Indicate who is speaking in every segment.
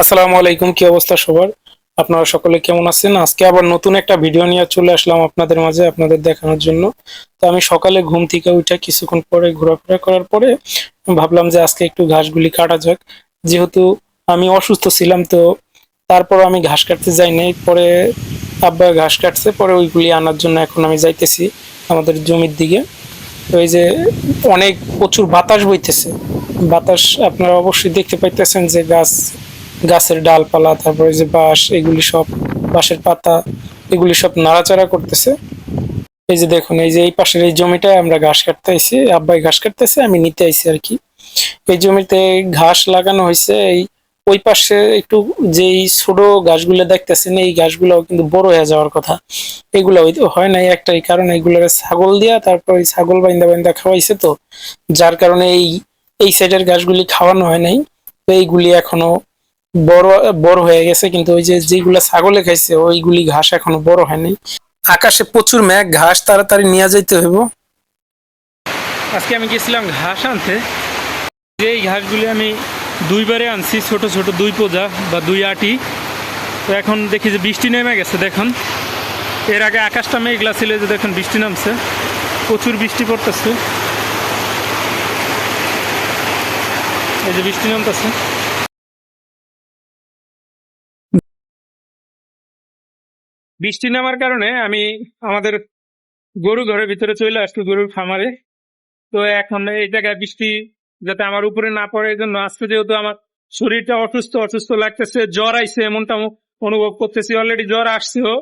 Speaker 1: আসসালামু আলাইকুম, কি অবস্থা সবার? আপনারা সকলে কেমন আছেন? আজকে আবার নতুন একটা ভিডিও নিয়ে চলে আসলাম আপনাদের মাঝে, আপনাদের দেখানোর জন্য। তো আমি সকালে ঘুম থেকে উঠে কিছুক্ষণ পরে ঘোরাফেরা করার পরে ভাবলাম যে আজকে একটু ঘাসগুলি কাটা যাক। যেহেতু আমি অসুস্থ ছিলাম, তো তারপর আমি ঘাস কাটতে যাই নাই। পরে আব্বা ঘাস কাটছে, পরে ওইগুলি আনার জন্য এখন আমি যাইতেছি আমাদের জমির দিকে। তো এই যে অনেক প্রচুর বাতাস বইতেছে। বাতাস আপনারা অবশ্যই দেখতে পাইতেছেন যে গাছ গাছের ডালপালা, তারপরে যে বাঁশ, এগুলি সব, বাঁশের পাতা, এগুলি সব নাড়াচাড়া করতেছে। এই যে দেখুন, এই যে এই পাশের এই জমিটায় আমরা ঘাস কাটতে আইছি আব্বাই ঘাস কাটতেছে, আমি নিতে আইছি আর কি। এই জমিতে ঘাস লাগানো হয়েছে এই ওই পাশে একটু যেই ছোট গাছগুলো দেখতেছেন, এই গাছগুলো কিন্তু বড় হয়ে যাওয়ার কথা। এগুলো হয় নাই একটাই কারণ এগুলো ছাগল দিয়া তারপর ওই ছাগল বাইন্দা বাইন্দা খাওয়াইছে তো। যার কারণে এই এই সাইডের গাছগুলি খাওয়ানো হয় নাই। তো এইগুলি এখনও বড় বড় হয়ে গেছে, কিন্তু ওই যে যেগুলা ছাগলে খাইছে, ওইগুলি ঘাস এখনও বড় হয়নি। আকাশে প্রচুর মেঘ, ঘাস তাড়াতাড়ি নিয়ে যাইতে হইব। আজকে আমি গেছিলাম ঘাস আনতে। যে এই ঘাসগুলি আমি দুইবারে আনছি, ছোট ছোট দুই পোজা বা দুই আটি। তো এখন দেখি যে বৃষ্টি নেমে গেছে, দেখুন। এর আগে আকাশটা মেঘলা ছিল যে দেখুন বৃষ্টি নামছে। প্রচুর বৃষ্টি পড়তেছে। এই যে বৃষ্টি নামতেছে। বৃষ্টি নামার কারণে আমি আমাদের গরু ঘরের ভিতরে চলে আসছি গরুর খামারে। তো এখন এই জায়গায় বৃষ্টি যাতে আমার উপরে না পড়ে, এই জন্য আজকে যেহেতু আমার শরীরটা অসুস্থ অসুস্থ লাগতেছে, জ্বর আইছে এমনটা অনুভব করতেছি। অলরেডি জ্বর আসছেও।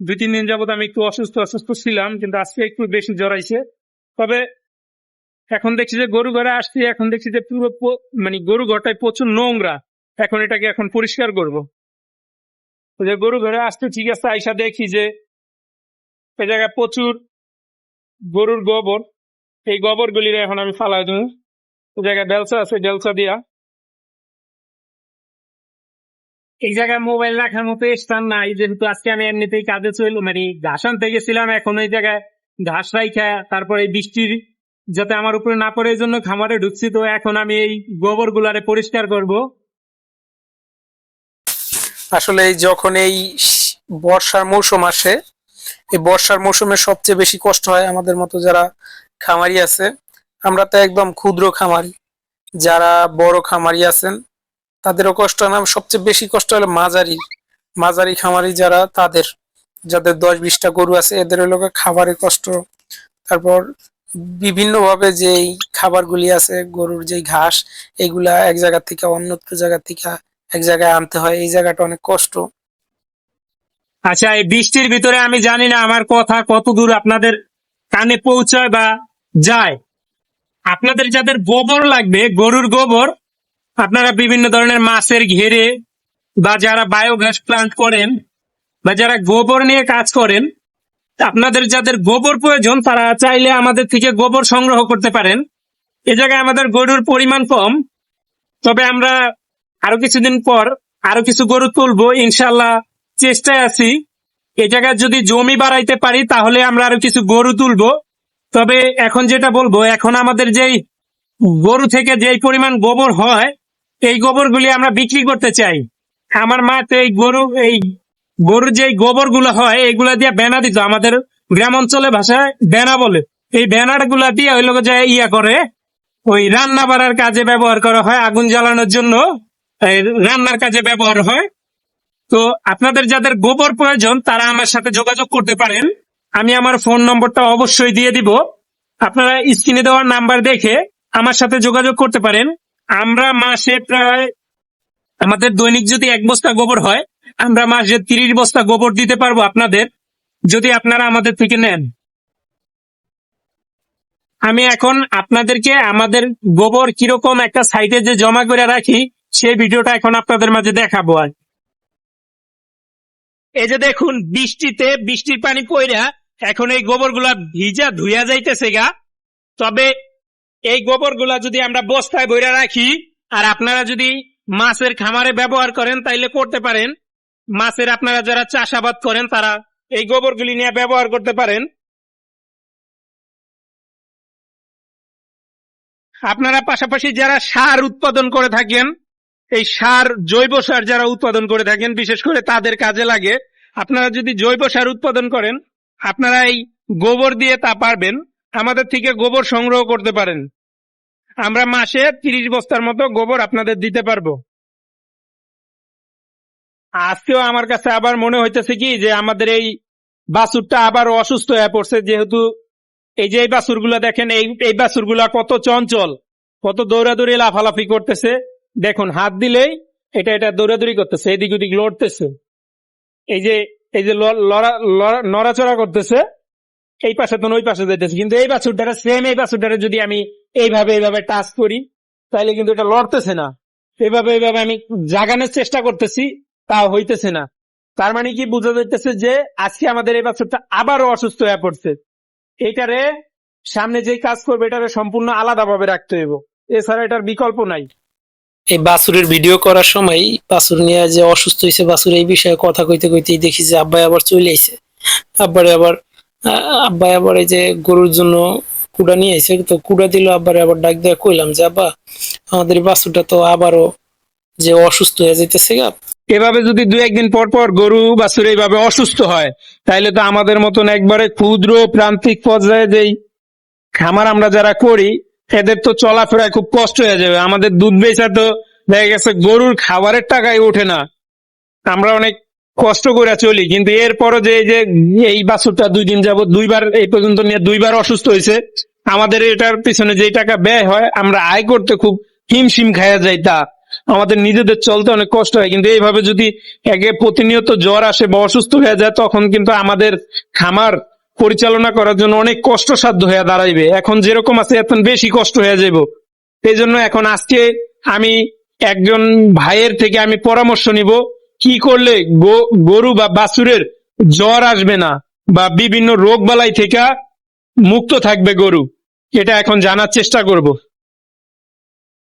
Speaker 1: দুই, তিন দিন যাবত আমি একটু অসুস্থ অসুস্থ ছিলাম, কিন্তু আজকে একটু বেশি জ্বর আইছে। তবে এখন দেখছি যে গরু ঘরে আসছি, এখন দেখছি যে পুরো মানে গরু ঘরটায় প্রচুর নোংরা। এখন এটাকে এখন পরিষ্কার করব। যে গরু ঘরে আসতে ঠিক আছে, আইসা দেখি যে এই জায়গায় প্রচুর গরুর গোবর। এই গোবর গুলির এখন আমি ফালাই দেবো। ওই জায়গায় ডেলসা আছে ডেলসা দিয়া। এই জায়গায় মোবাইল রাখার মতো স্থান নাই, যেহেতু আজকে আমি এমনিতেই কাজে চল মানে ঘাস আনতে গেছিলাম, এখন এই জায়গায় ঘাস রাইখা, তারপরে এই বৃষ্টির যাতে আমার উপরে না পড়ে, এই জন্য খামারে ঢুকছি। তো এখন আমি এই গোবর গুলারে পরিষ্কার করব। আসলে যখন এই বর্ষার মৌসুম আসে, এই বর্ষার মৌসুমে সবচেয়ে বেশি কষ্ট হয় আমাদের মতো যারা খামারি আছে, আমরা তো একদম ক্ষুদ্র খামারি। যারা বড় খামারি আছেন, তাদেরও কষ্ট না। সবচেয়ে বেশি কষ্ট হলো মাঝারি। মাঝারি খামারি যারা, তাদের। যাদের দশ বিশটা গরু আছে, এদের হলো খাবারের কষ্ট। তারপর বিভিন্ন ভাবে যে খাবারগুলি আছে, গরুর যে ঘাস, এগুলা এক জায়গা থেকে অন্যত্র জায়গা থেকে এক জায়গায় আনতে হয়, এই জায়গাটা অনেক কষ্ট।
Speaker 2: আচ্ছা এই বৃষ্টির ভিতরে আমি জানি না আমার কথা কত দূর আপনাদের কানে পৌঁছায় বা যায়। আপনাদের যাদের গোবর লাগবে, গরুর গোবর, আপনারা বিভিন্ন ধরনের মাছের ঘেরে বা যারা বায়োগ্যাস প্লান্ট করেন বা যারা গোবর নিয়ে কাজ করেন, আপনাদের যাদের গোবর প্রয়োজন, তারা চাইলে আমাদের থেকে গোবর সংগ্রহ করতে পারেন। এ জায়গায় আমাদের গরুর পরিমাণ কম, তবে আমরা আরও কিছুদিন পর আরও কিছু গরু তুলবো ইনশাল্লাহ চেষ্টায় আছি। এ জায়গায় যদি জমি বাড়াইতে পারি, তাহলে আমরা আরও কিছু গরু তুলবো। তবে এখন যেটা বলব, এখন আমাদের যেই গরু থেকে যেই পরিমাণ গোবর হয়, এই গোবরগুলি আমরা বিক্রি করতে চাই। আমার মা তো এই গরু, এই গরুর যে গোবরগুলো হয় এইগুলা দিয়ে বেনা দিত। আমাদের গ্রাম অঞ্চলে ভাষায় বেনা বলে। এই ব্যানারগুলা দিয়ে ওই লোক যে ইয়া করে, ওই রান্না বাড়ার কাজে ব্যবহার করা হয় আগুন জ্বালানোর জন্য। রান্নার কাজে ব্যবহার হয়। তো আপনাদের যাদের গোবর প্রয়োজন, তারা আমার সাথে যোগাযোগ করতে পারেন। আমি আমার ফোন নম্বরটা অবশ্যই দিয়ে দিব। আপনারা স্ক্রিনে দেওয়ার নাম্বার দেখে আমার সাথে যোগাযোগ করতে পারেন। আমরা মাসে প্রায়, আমাদের দৈনিক যদি এক বস্তা গোবর হয়, আমরা মাসে তিরিশ বস্তা গোবর দিতে পারব আপনাদের, যদি আপনারা আমাদের থেকে নেন। আমি এখন আপনাদেরকে আমাদের গোবর কীরকম একটা সাইটে যে জমা করে রাখি সেই ভিডিওটা এখন আপনাদের মাঝে দেখাবো আর। এই যে দেখুন, বৃষ্টিতে বৃষ্টির পানি পইরা এখন এই গোবরগুলা ভিজা ধুইয়া যাইতেছে গা। তবে এই গোবরগুলা যদি আমরা বস্তায় বইরা রাখি, আর আপনারা যদি মাছের খামারে ব্যবহার করেন, তাইলে করতে পারেন। মাছের আপনারা যারা চাষাবাদ করেন, তারা এই গোবরগুলি নিয়ে ব্যবহার করতে পারেন। আপনারা পাশাপাশি যারা সার উৎপাদন করে থাকেন এই সার, জৈব সার যারা উৎপাদন করে থাকেন, বিশেষ করে তাদের কাজে লাগে, আপনারা যদি জৈব সার উৎপাদন করেন, আপনারা এই গোবর দিয়ে তা পারবেন, আমাদের থেকে গোবর সংগ্রহ করতে পারেন। আমরা মাসে তিরিশ বস্তার মতো গোবর আপনাদের দিতে পারব। আজকেও আমার কাছে আবার মনে হইতেছে কি, যে আমাদের এই বাছুরটা আবার অসুস্থ হয়ে পড়ছে, যেহেতু এই যে এই বাছুরগুলা দেখেন, এই এই বাছুরগুলা কত চঞ্চল, কত দৌড়াদৌড়ি, লাফালাফি করতেছে। দেখুন, হাত দিলেই এটা এটা দৌড়াদৌড়ি করতেছে, এদিক ওদিক লড়তেছে। এই যে এই যে নড়াচড়া করতেছে, এই পাশে তো ওই পাশে যাইতেছে। কিন্তু এই বাছুরটারে সেম এই বাছুরটারে যদি আমি এইভাবে এইভাবে টাচ করি তাহলে কিন্তু এটা লড়তেছে না। এইভাবে এইভাবে আমি জাগানোর চেষ্টা করতেছি তা হইতেছে না। তার মানে কি বোঝা যাইতেছে যে, আজকে আমাদের এই বাছুরটা আবারও অসুস্থ হয়ে পড়ছে। এইটারে সামনে যে কাজ করবে, এটারে সম্পূর্ণ আলাদাভাবে রাখতে হইব। এছাড়া এটার বিকল্প নাই।
Speaker 1: এই বাছুরের ভিডিও করার সময় বাছুর নিয়ে যে অসুস্থ হয়েছে বাছুর এই বিষয়ে কথা কইতে কইতেই দেখি যে আব্বাই আবার চলে আইছে। আব্বারে আবার আব্বাই আবার এই যে গরুর জন্য কুড়া নিয়ে আইছে, তো কুড়া দিল আব্বারে আবার ডাক দেয়া কইলাম যে, আব্বা, আমাদের এই বাছুরটা তো আবারও যে অসুস্থ হয়ে যাইতেছে গা।
Speaker 2: এভাবে যদি দু একদিন পর পর গরু বাছুর এইভাবে অসুস্থ হয় তাহলে তো আমাদের মতন একবারে ক্ষুদ্র প্রান্তিক পর্যায়ে যেই খামার আমরা যারা করি এদের তো চলাফেরায় খুব কষ্ট হয়ে যাবে। আমাদের দুধ বেচা তো দেখা গেছে গরুর খাবারের টাকায় ওঠে না। আমরা অনেক কষ্ট করে চলি, কিন্তু এরপরও যে এই যে এই বাছুরটা দুই দিন যাবত দুইবার এই পর্যন্ত নিয়ে দুইবার অসুস্থ হয়েছে, আমাদের এটার পিছনে যে টাকা ব্যয় হয়, আমরা আয় করতে খুব হিমশিম খায়া যাই তা। আমাদের নিজেদের চলতে অনেক কষ্ট হয়, কিন্তু এইভাবে যদি একে প্রতিনিয়ত জ্বর আসে বা অসুস্থ হয়ে যায়, তখন কিন্তু আমাদের খামার পরিচালনা করার জন্য অনেক কষ্টসাধ্য হয়ে দাঁড়াইবে। এখন যেরকম আছে, এখন বেশি কষ্ট হয়ে যাব এই জন্য এখন আজকে আমি একজন ভাইয়ের থেকে আমি পরামর্শ নিব, কি করলে গরু বা বাছুরের জ্বর আসবে না বা বিভিন্ন রোগ বালাই থেকে মুক্ত থাকবে গরু। এটা এখন জানার চেষ্টা করব।